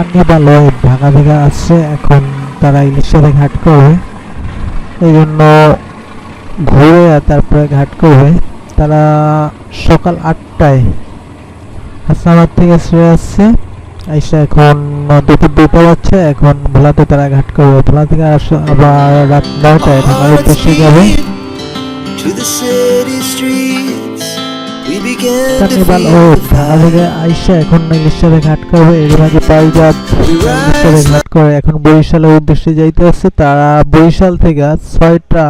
কান্নিবাল web Dhaka থেকে আসছে এখন তারা ইলিশারে ঘাট করবে। এই জন্য ঘুরে তারপরে ঘাট করবে। তারা সকাল আটটায় হাসনাবাদ থেকে ছেড়ে আসছে। আইসা এখন দুপুর দুটো বাজছে, এখন ভোলাতে তারা ঘাট করবে। ভোলা থেকে আবার রাত নয়টায় ঢাকার উদ্দেশ্যে যাবে। কার্নিভাল ও আইসা এখন ইলিশারে ঘাট করবে এর মাঝে পাইজাত ইলিশারে ঘাট করে। এখন বরিশালের উদ্দেশ্যে যাইতে আছে তারা বরিশাল থেকে ছয়টা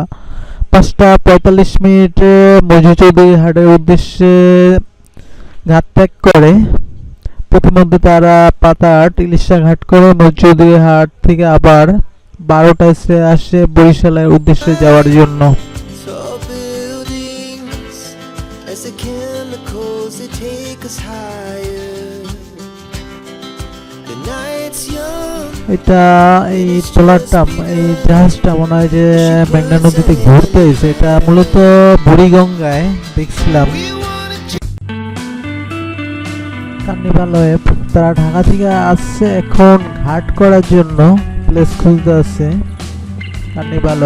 পাঁচটা পঁয়তাল্লিশ মিনিটে মজু চৌধুরী হাটের উদ্দেশ্যে ঘাট ত্যাগ করে। প্রতিমধ্যে তারা পাতাট ইলিশা ঘাট করে। মজু হাট থেকে আবার বারোটায় সে আসে বরিশালের উদ্দেশ্যে যাওয়ার জন্য। এটা এই ট্রলারটা এই জাহাজটা মনে হয় যে মেঘনা নদীতে ঘুরতে হয়েছে এটা মূলত বুড়িগঙ্গায় দেখছিলাম। কার্নিভাল তারা ঢাকা থেকে আসছে এখন ঘাট করার জন্য প্লেস খুঁজতে আছে কার্নিভাল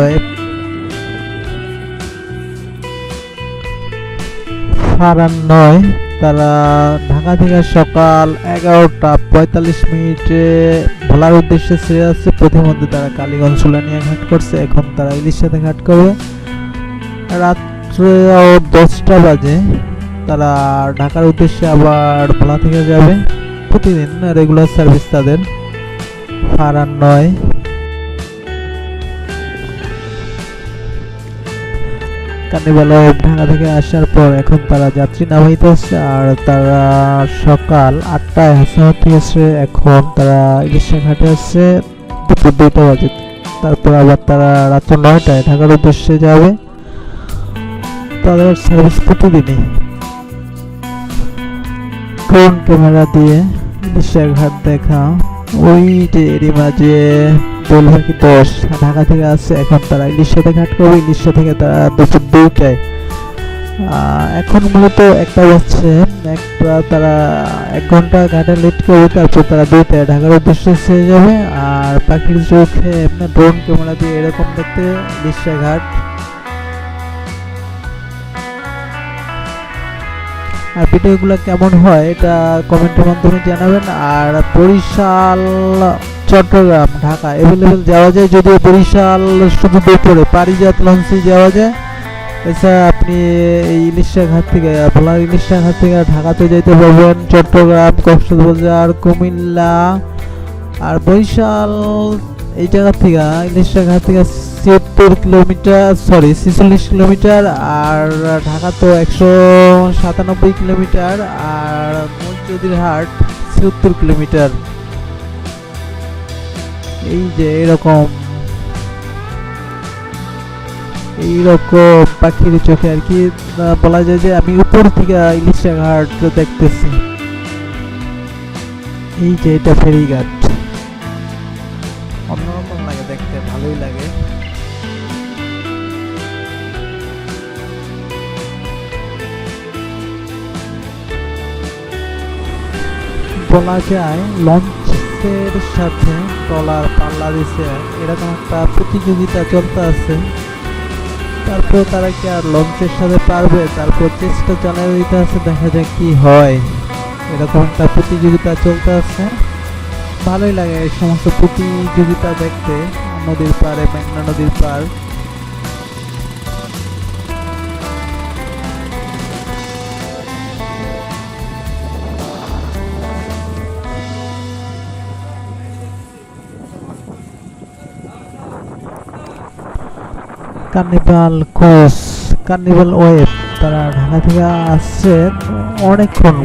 ফারান নয়, তারা ঢাকা থেকে সকাল এগারোটা পঁয়তাল্লিশ মিনিটে ভোলার উদ্দেশ্যে ছেড়ে আসছে প্রতিমধ্যে তারা কালীগঞ্জ সুলানিয়া ঘাট করছে। এখন তারা ইলিশ সাথে ঘাট করবে। রাত্রে দশটা বাজে। তারা ঢাকার উদ্দেশ্যে আবার ভোলা থেকে যাবে। প্রতিদিন রেগুলার সার্ভিস তাদের। ফারান নয়। কার্নিভাল ঢাকা থেকে আসার পর এখন তারা যাত্রী নামাইতে আসছে আর তারা সকাল আটটায় থেকে এসে এখন তারা ইলিশা ঘাটে আসছে দুপুর দুইটা বাজে। তারপর আবার তারা রাত্র নয়টায় ঢাকার উদ্দেশ্যে যাবে। তাদের সার্ভিস প্রতিদিনই। ক্যামেরা দিয়ে ইলিশা ঘাট দেখা। ওই যে এরই মাঝে দোলভাকি দশ? ঢাকা থেকে আসছে, এখন তারা ইলিশাতে ঘাট করবে ইলিশা থেকে তারা দুপুর দুইটায়। এখন মূলত একটা বাজছে একটা তারা এক ঘণ্টা ঘাটে লেট করবে, তারপর তারা দুইটায় ঢাকার উদ্দেশ্যে ছেড়ে যাবে। আর পাখির চোখে এমনি ড্রোন ক্যামেরা দিয়ে এরকম দেখতে ইলিশা ঘাট। আর ভিডিওগুলো কেমন হয়, এটা কমেন্টের মাধ্যমে জানাবেন। আর বরিশাল চট্টগ্রাম, ঢাকা অ্যাভেলেবেল যাওয়া যায় যদিও বরিশাল শুধু দুপুরে পারিজাত লঞ্চে যাওয়া যায়। এছাড়া আপনি এই ইলিশা ঘাট থেকে আপনার ইলিশা ঘাট থেকে ঢাকাতে যাইতে পারবেন। চট্টগ্রাম, কক্সবাজার, কুমিল্লা আর বরিশাল, এই জায়গা থেকে ইলিশা ঘাট থেকে ছিয়াত্তর কিলোমিটার সরি ছেচল্লিশ কিলোমিটার আর ঢাকা তো একশো সাতানব্বই কিলোমিটার আর মসজিদের হাট ছিয়াত্তর কিলোমিটার। এই যে এরকম, এইরকম পাখির চোখে আর কি বলা যায় যে আমি উপর থেকে ইলিশা ঘাট দেখতেছি। এই যে এটা ফেরিঘাট। অন্যরকম লাগে দেখতে, ভালোই লাগে। বলা যায় লঞ্চের সাথে তলার পাল্লা দিছে। এরকম একটা প্রতিযোগিতা চলতে আছে। তারপর তারা কি আর লঞ্চের সাথে পারবে? তারপর চেষ্টা চালিয়ে দিতে আছে, দেখা যাক কি হয়। এরকম একটা প্রতিযোগিতা চলতে আছে। ভালোই লাগে এই সমস্ত প্রতিযোগিতা দেখতে। নদীর পাড়ে মেঘনা নদীর পাড়। কার্নিভাল কোর্স কার্নিভাল ওয়েব তারা ঢাকা থেকে আসছে। অনেকক্ষণ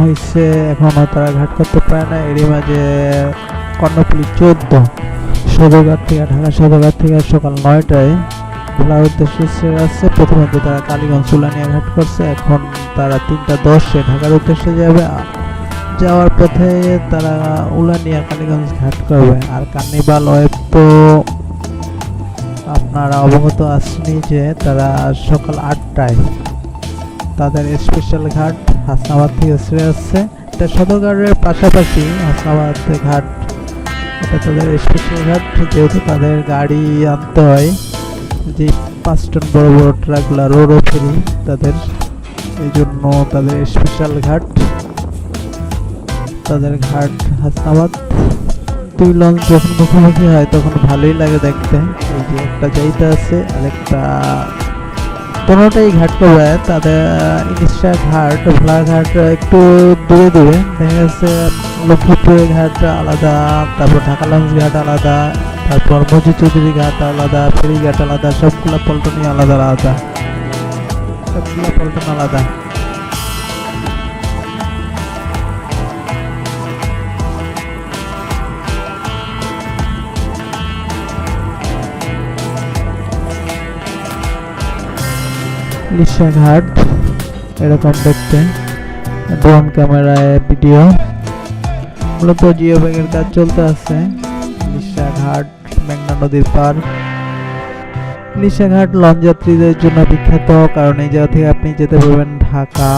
হয়েছে, এখনও তারা ঘাট করতে পারে না। এরই মাঝে কর্ণফুলি চোদ্দ, সদরঘাট থেকে, ঢাকা সদরঘাট থেকে সকাল নয়টায় ভোলার উদ্দেশ্যে ছেড়ে আসছে। প্রথমত তারা কালীগঞ্জ, চুলানিয়া ঘাট করছে। এখন তারা তিনটা দশে ঢাকার উদ্দেশ্যে যাবে। যাওয়ার পথে তারা উলানিয়া কালীগঞ্জ ঘাট করবে। আর কার্নিভাল ওয়েব তো আপনারা অবগত আসেনি যে তারা সকাল আটটায় তাদের স্পেশাল ঘাট হাসনাবাদ থেকে ছেড়ে আসছে। এটা সদরঘাটের পাশাপাশি হাসনাবাদ ঘাট, এটা তাদের স্পেশাল ঘাট। যেহেতু তাদের গাড়ি আনতে হয়, যে পাঁচ টন বড় বড় ট্রাকগুলা রোডও ফেরি তাদের এই জন্য তাদের স্পেশাল ঘাট। তাদের ঘাট হাসনাবাদ। দুই লঞ্চ যখন মুখোমুখি হয় তখন ভালোই লাগে দেখতে। এই যে একটা যাইতে আছে, আর একটা কোনোটাই ঘাট করবে তাদের ইলিশা ঘাট, ভোলা ঘাট একটু দূরে দূরে। দেখা যাচ্ছে লক্ষ্মীপুরের ঘাট আলাদা, তারপর ঢাকা লঞ্চ ঘাট আলাদা, তারপর মজি চৌধুরী ঘাট আলাদা, ফেরি ঘাট আলাদা, সবগুলা পল্টনই আলাদা আলাদা। সবগুলা পল্টন আলাদা। লিসা ঘাট এরকম দেখতে। ড্রোন ক্যামেরায় ভিডিও। মূলত জিও ব্যাগের কাজ চলতে আছে। লিসা ঘাট মেঘনা নদীর পার লিসা ঘাট লঞ্চ যাত্রীদের জন্য বিখ্যাত কারণ এই জায়গা থেকে আপনি যেতে পারবেন ঢাকা,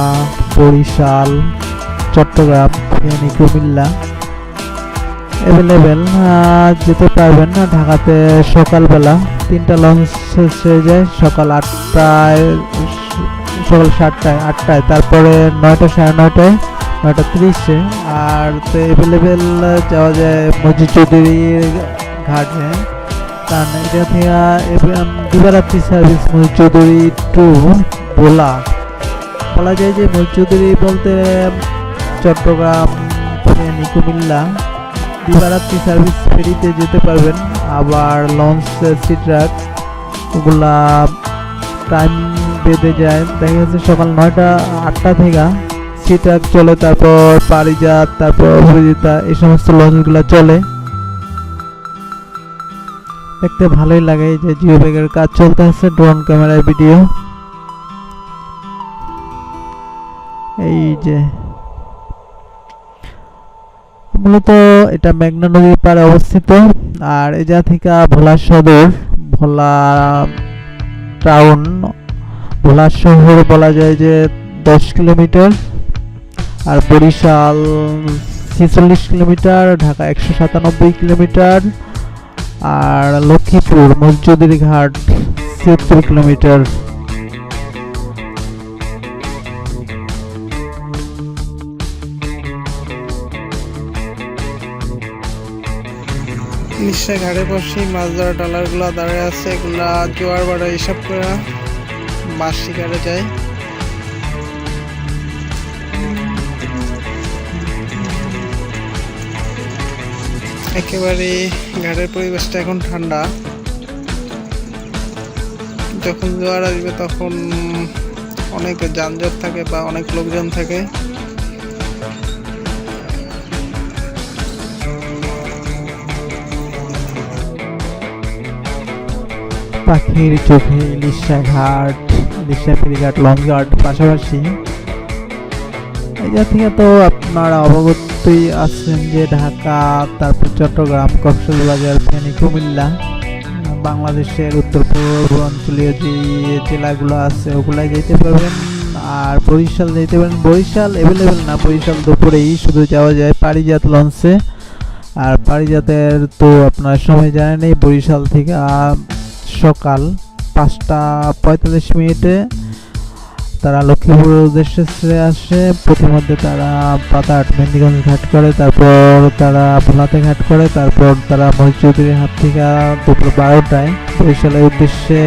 বরিশাল, চট্টগ্রাম, ফেনী, কুমিল্লা। অ্যাভেলেবেল যেতে পারবেন ঢাকাতে সকালবেলা তিনটা লঞ্চ হয়ে যায়, সকাল আটটায়, সকাল সাতটায়, আটটায়, তারপরে নয়টা সাড়ে নয়টায়, নয়টা তিরিশে। আর তো অ্যাভেলেবেল যাওয়া যায় মসজিদ চৌধুরীর ঘাটে। কারণ এটা থেকে দিবারাত্রি সার্ভিস মসজিদ চৌধুরী টু ভোলা। বলা যায় যে মসজিদ চৌধুরী বলতে চট্টগ্রাম কুমিল্লা। দিবারাত্রি সার্ভিস ফেরিতে যেতে পারবেন। আবার লঞ্চ সি ট্রাক ওগুলা টাইম বেঁধে যায়। দেখা যাচ্ছে সকাল নয়টা, আটটা থেকে সি ট্রাক চলে, তারপর পারিজাত, তারপর অভিজিতা, এই সমস্ত লঞ্চগুলো চলে। দেখতে ভালোই লাগে যে জিও ব্যাগের কাজ চলতে আছে ড্রোন ক্যামেরায় ভিডিও এই যে মূলত এটা মেঘনা নদীর পাড়ে অবস্থিত। আর এই জায়গা থেকে ভোলা সদর, ভোলা টাউন ভোলা শহর বলা যায় যে দশ কিলোমিটার আর বরিশাল ছেচল্লিশ কিলোমিটার, ঢাকা একশো সাতানব্বই কিলোমিটার আর লক্ষ্মীপুর মসজিদের ঘাট ছিয়াত্তর কিলোমিটার। নিশ্চয় ঘাটে বসে, মাছ ধরা ট্রলারগুলো দাঁড়িয়ে আছে, এগুলা জোয়ার বাড়া হিসাব করে মাছ শিকারে যায় একেবারে ঘাটের পরিবেশটা এখন ঠান্ডা। যখন জোয়ার আসবে তখন অনেক যানজট থাকে বা অনেক লোকজন থাকে। পাখির চোখে ইলিশা ঘাট ইলিশা ফেরিঘাট লঞ্চ ঘাট পাশাপাশি। এই জায়গা থেকে তো আপনারা অবগতই আছেন যে ঢাকা, তারপর চট্টগ্রাম, কক্সবাজার, ফেনী, কুমিল্লা, বাংলাদেশের উত্তর পূর্বাঞ্চলীয় যে জেলাগুলো আছে, ওগুলাই যেতে পারবেন। আর বরিশাল যেতে পারেন। বরিশাল অ্যাভেলেবেল না, বরিশাল দুপুরেই শুধু যাওয়া যায় পারিজাত লঞ্চে আর পারিজাতের তো আপনার সময় জানেন এই বরিশাল থেকে সকাল পাঁচটা পঁয়তাল্লিশ মিনিটে তারা লক্ষ্মীপুরের উদ্দেশ্যে আসে। প্রতিমধ্যে তারা পাতাট মেন্দিগঞ্জ ঘাট করে, তারপর তারা ভোলাতে ঘাট করে, তারপর তারা মহিচৌধুরীর হাত থেকে দুপুর বারোটায়। বরিশালের উদ্দেশ্যে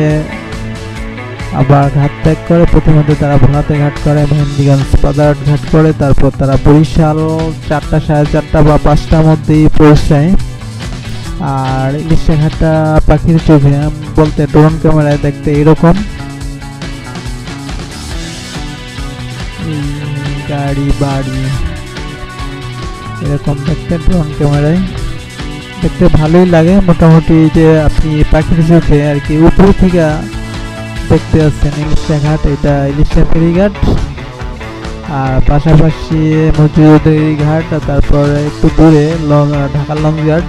আবার ঘাট ত্যাগ করে। প্রতিমধ্যে তারা ভোলাতে ঘাট করে, মেহেন্দিগঞ্জ পাদাট ঘাট করে, তারপর তারা বরিশাল চারটা সাড়ে চারটা বা পাঁচটার মধ্যেই পৌঁছায়। আর ইলিশা ঘাটটা পাখির চোখে বলতে ড্রোন ক্যামেরায় দেখতে এরকম। গাড়ি, বাড়ি, এরকম দেখতে ড্রোন ক্যামেরায় দেখতে ভালোই লাগে, মোটামুটি যে আপনি পাখির চোখে আর কি উপর থেকে দেখতে পাচ্ছেন ইলিশা ঘাট, এটা ইলিশা ফেরিঘাট আর পাশাপাশি মজুরি ঘাট তারপর একটু দূরে ঢাকা লং ঘাট।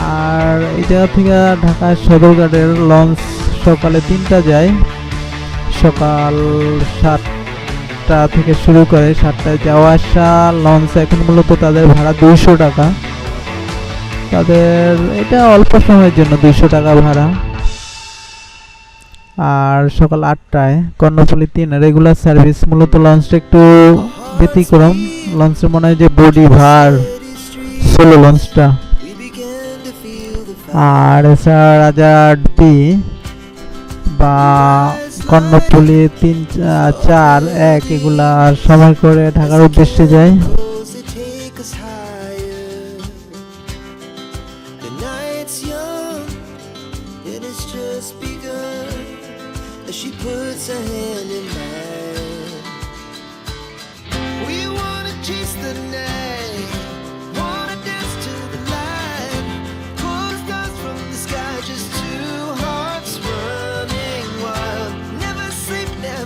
আর জায়গা থেকে ঢাকা সদরঘাটের লঞ্চ সকালে তিনটা যায়। সকাল সাতটা থেকে শুরু করে সাতটায় যাওয়া আসা, লঞ্চ এখন মূলত তাদের ভাড়া দুইশো টাকা। তাদের এটা অল্প সময়ের জন্য দুইশো টাকা ভাড়া। আর সকাল আটটায় কর্ণফুলি তিন রেগুলার সার্ভিস মূলত লঞ্চটা একটু ব্যতিক্রম। লঞ্চের মনে হয় যে বডি ভার সোলো লঞ্চটা। আর এছাড়া রাজার বি বা কর্ণপুলি তিন চার, এক, এগুলা সময় করে ঢাকার উদ্দেশ্যে যায়। Hand